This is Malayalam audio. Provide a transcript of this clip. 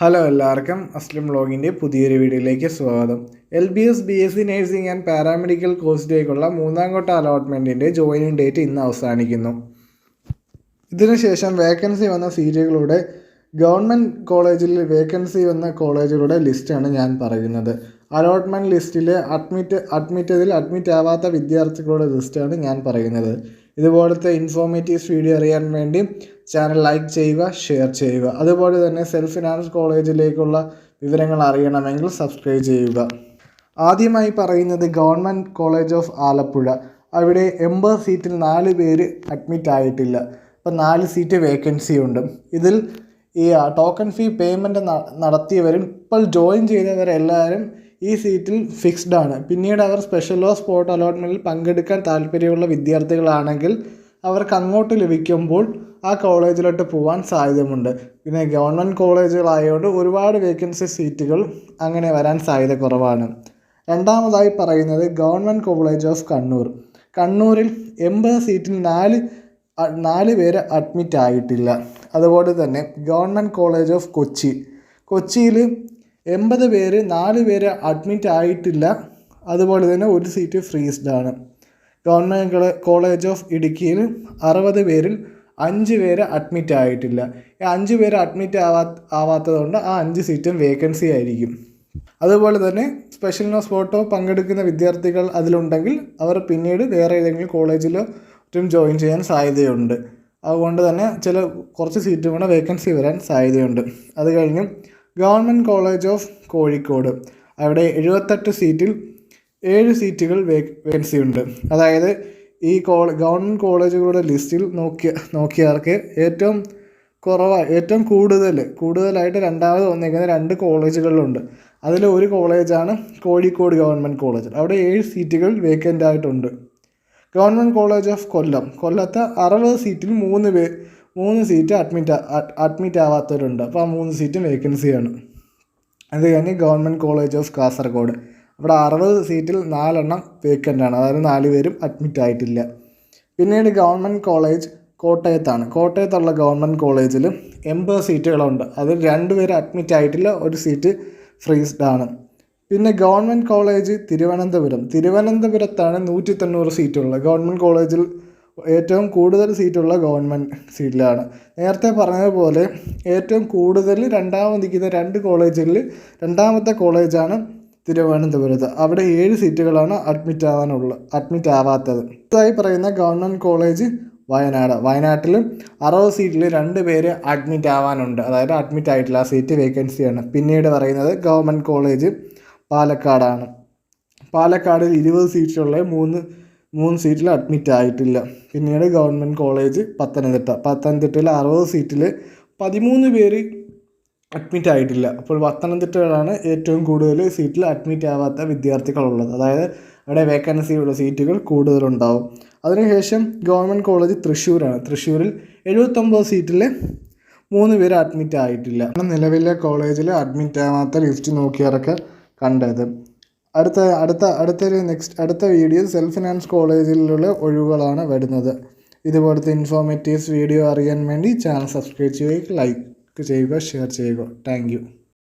ഹലോ എല്ലാവർക്കും അസ്ലിം ബ്ലോഗിന്റെ പുതിയൊരു വീഡിയോയിലേക്ക് സ്വാഗതം. L B S B S C nursing and paramedical കോഴ്സിലേക്കുള്ള മൂന്നാം ഘട്ട അലോട്ട്മെന്റിന്റെ ജോയിനിങ് ഡേറ്റ് ഇന്ന് അവസാനിക്കുന്നു. ഇതിനുശേഷം വേക്കൻസി വന്ന സീറ്റുകളുടെ ഗവൺമെന്റ് കോളേജിൽ വേക്കൻസി വന്ന കോളേജുകളുടെ ലിസ്റ്റാണ് ഞാൻ പറയുന്നത്. അലോട്ട്മെന്റ് ലിസ്റ്റിൽ അഡ്മിറ്റ് അഡ്മിറ്റതിൽ അഡ്മിറ്റ് ആവാത്ത വിദ്യാർത്ഥികളുടെ ലിസ്റ്റാണ് ഞാൻ പറയുന്നത്. ഇതുപോലത്തെ ഇൻഫോർമേറ്റീവ്സ് വീഡിയോ അറിയാൻ വേണ്ടി ചാനൽ ലൈക്ക് ചെയ്യുക ഷെയർ ചെയ്യുക. അതുപോലെ തന്നെ സെൽഫ് ഫിനാൻസ് കോളേജിലേക്കുള്ള വിവരങ്ങൾ അറിയണമെങ്കിൽ സബ്സ്ക്രൈബ് ചെയ്യുക. ആദ്യമായി പറയുന്നത് ഗവൺമെന്റ് കോളേജ് ഓഫ് ആലപ്പുഴ. അവിടെ എൺപത് സീറ്റിൽ നാല് പേര് അഡ്മിറ്റ് ആയിട്ടില്ല. അപ്പം നാല് സീറ്റ് വേക്കൻസി ഉണ്ട്. ഇതിൽ ഈ ടോക്കൺ ഫീ പേയ്മെന്റ് നടത്തിയവരും ഇപ്പോൾ ജോയിൻ ചെയ്തവരെല്ലാവരും ഈ സീറ്റിൽ ഫിക്സ്ഡ് ആണ്. പിന്നീട് അവർ സ്പെഷ്യൽ സ്പെഷ്യലോ സ്പോട്ട് അലോട്ട്മെന്റിൽ പങ്കെടുക്കാൻ താല്പര്യമുള്ള വിദ്യാർത്ഥികളാണെങ്കിൽ അവർക്ക് അങ്ങോട്ട് ലഭിക്കുമ്പോൾ ആ കോളേജിലോട്ട് പോകാൻ സാധ്യതയുമുണ്ട്. പിന്നെ ഗവൺമെന്റ് കോളേജുകളായതുകൊണ്ട് ഒരുപാട് വേക്കൻസി സീറ്റുകൾ അങ്ങനെ വരാൻ സാധ്യത കുറവാണ്. രണ്ടാമതായി പറയുന്നത് ഗവൺമെന്റ് കോളേജ് ഓഫ് കണ്ണൂർ. കണ്ണൂരിൽ എൺപത് സീറ്റിൽ നാല് നാല് പേര് അഡ്മിറ്റ് ആയിട്ടില്ല. അതുപോലെ തന്നെ ഗവൺമെന്റ് കോളേജ് ഓഫ് കൊച്ചി. കൊച്ചിയിൽ എൺപത് പേര് നാല് പേര് അഡ്മിറ്റ് ആയിട്ടില്ല. അതുപോലെ തന്നെ ഒരു സീറ്റ് ഫ്രീസ്ഡ് ആണ്. ഗവൺമെന്റ് കോളേജ് ഓഫ് ഇടുക്കിയിൽ അറുപത് പേരിൽ അഞ്ച് പേര് അഡ്മിറ്റ് ആയിട്ടില്ല. ഈ അഞ്ച് പേര് അഡ്മിറ്റ് ആവാ ആവാത്തതുകൊണ്ട് ആ അഞ്ച് സീറ്റും വേക്കൻസി ആയിരിക്കും. അതുപോലെ തന്നെ സ്പെഷ്യൽ നോ സ്പോട്ടോ പങ്കെടുക്കുന്ന വിദ്യാർത്ഥികൾ അതിലുണ്ടെങ്കിൽ അവർ പിന്നീട് വേറെ ഏതെങ്കിലും കോളേജിലോ മറ്റും ജോയിൻ ചെയ്യാൻ സാധ്യതയുണ്ട്. അതുകൊണ്ട് തന്നെ ചില കുറച്ച് സീറ്റ് കൂടെ വേക്കൻസി വരാൻ സാധ്യതയുണ്ട്. അത് കഴിഞ്ഞ് ഗവൺമെന്റ് കോളേജ് ഓഫ് കോഴിക്കോട്. അവിടെ എഴുപത്തെട്ട് സീറ്റിൽ ഏഴ് സീറ്റുകൾ വേക്കൻസി ഉണ്ട്. അതായത് ഈ ഗവൺമെന്റ് കോളേജുകളുടെ ലിസ്റ്റിൽ നോക്കിയ നോക്കിയവർക്ക് ഏറ്റവും കുറവാണ് ഏറ്റവും കൂടുതൽ കൂടുതലായിട്ട് രണ്ടാമത് വന്നിരിക്കുന്ന രണ്ട് കോളേജുകളിലുണ്ട്. അതിൽ ഒരു കോളേജാണ് കോഴിക്കോട് ഗവൺമെന്റ് കോളേജ്. അവിടെ ഏഴ് സീറ്റുകൾ വേക്കന്റ് ആയിട്ടുണ്ട്. Government college of Kollam. കൊല്ലത്ത് അറുപത് സീറ്റിൽ മൂന്ന് പേ മൂന്ന് സീറ്റ് അഡ്മിറ്റ് അഡ്മിറ്റ് ആവാത്തവരുണ്ട്. അപ്പോൾ ആ മൂന്ന് സീറ്റും വേക്കൻസിയാണ് അത് കഴിഞ്ഞ് ഗവൺമെന്റ് കോളേജ് ഓഫ് കാസർഗോഡ്. അവിടെ അറുപത് സീറ്റിൽ നാലെണ്ണം വേക്കന്റ് ആണ് അതായത് നാല് പേരും അഡ്മിറ്റ് ആയിട്ടില്ല. പിന്നീട് ഗവൺമെന്റ് കോളേജ് കോട്ടയത്താണ്. കോട്ടയത്തുള്ള ഗവൺമെന്റ് കോളേജിൽ എൺപത് സീറ്റുകളുണ്ട്. അതിൽ രണ്ട് പേര് അഡ്മിറ്റ് ആയിട്ടില്ല ഒരു സീറ്റ് ഫ്രീസ്ഡ് ആണ്. പിന്നെ ഗവൺമെന്റ് കോളേജ് തിരുവനന്തപുരം. തിരുവനന്തപുരത്താണ് നൂറ്റി തൊണ്ണൂറ് സീറ്റുള്ളത്. ഗവൺമെന്റ് കോളേജിൽ ഏറ്റവും കൂടുതൽ സീറ്റുള്ള ഗവൺമെന്റ് സീറ്റിലാണ്. നേരത്തെ പറഞ്ഞതുപോലെ ഏറ്റവും കൂടുതൽ രണ്ടാമതിരിക്കുന്ന രണ്ട് കോളേജിൽ രണ്ടാമത്തെ കോളേജാണ് തിരുവനന്തപുരത്ത്. അവിടെ ഏഴ് സീറ്റുകളാണ് അഡ്മിറ്റ് ആവാനുള്ള അഡ്മിറ്റ് ആവാത്തത്. അടുത്തതായി പറയുന്ന ഗവൺമെന്റ് കോളേജ് വയനാട്. വയനാട്ടിൽ അറുപത് സീറ്റിൽ രണ്ട് പേര് അഡ്മിറ്റ് ആവാനുണ്ട്. അതായത് അഡ്മിറ്റ് ആയിട്ടില്ല. ആ സീറ്റ് വേക്കൻസിയാണ് പിന്നീട് പറയുന്നത് ഗവൺമെന്റ് കോളേജ് പാലക്കാടാണ്. പാലക്കാടിൽ ഇരുപത് സീറ്റുള്ള മൂന്ന് മൂന്ന് സീറ്റിൽ അഡ്മിറ്റ് ആയിട്ടില്ല. പിന്നീട് ഗവൺമെന്റ് കോളേജ് പത്തനംതിട്ട. പത്തനംതിട്ടയിൽ അറുപത് സീറ്റിൽ പതിമൂന്ന് പേര് അഡ്മിറ്റ് ആയിട്ടില്ല. അപ്പോൾ പത്തനംതിട്ടയിലാണ് ഏറ്റവും കൂടുതൽ സീറ്റിൽ അഡ്മിറ്റ് ആവാത്ത വിദ്യാർത്ഥികളുള്ളത്. അതായത് അവിടെ വേക്കൻസിയുള്ള സീറ്റുകൾ കൂടുതലുണ്ടാവും. അതിനുശേഷം ഗവൺമെന്റ് കോളേജ് തൃശ്ശൂരാണ്. തൃശ്ശൂരിൽ എഴുപത്തൊമ്പത് സീറ്റിൽ മൂന്ന് പേര് അഡ്മിറ്റ് ആയിട്ടില്ല. നിലവിലെ കോളേജിൽ അഡ്മിറ്റ് ആവാത്ത ലിസ്റ്റ് നോക്കിയവരൊക്കെ കണ്ടത്. അടുത്ത അടുത്ത അടുത്തൊരു നെക്സ്റ്റ് അടുത്ത വീഡിയോ സെൽഫ് ഫിനാൻസ് കോളേജിലുള്ള ഒഴിവുകളാണ് വരുന്നത്. ഇതുപോലത്തെ ഇൻഫോർമേറ്റീവ്സ് വീഡിയോ അറിയാൻ വേണ്ടി ചാനൽ സബ്സ്ക്രൈബ് ചെയ്യുക ലൈക്ക് ചെയ്യുക ഷെയർ ചെയ്യുക. താങ്ക്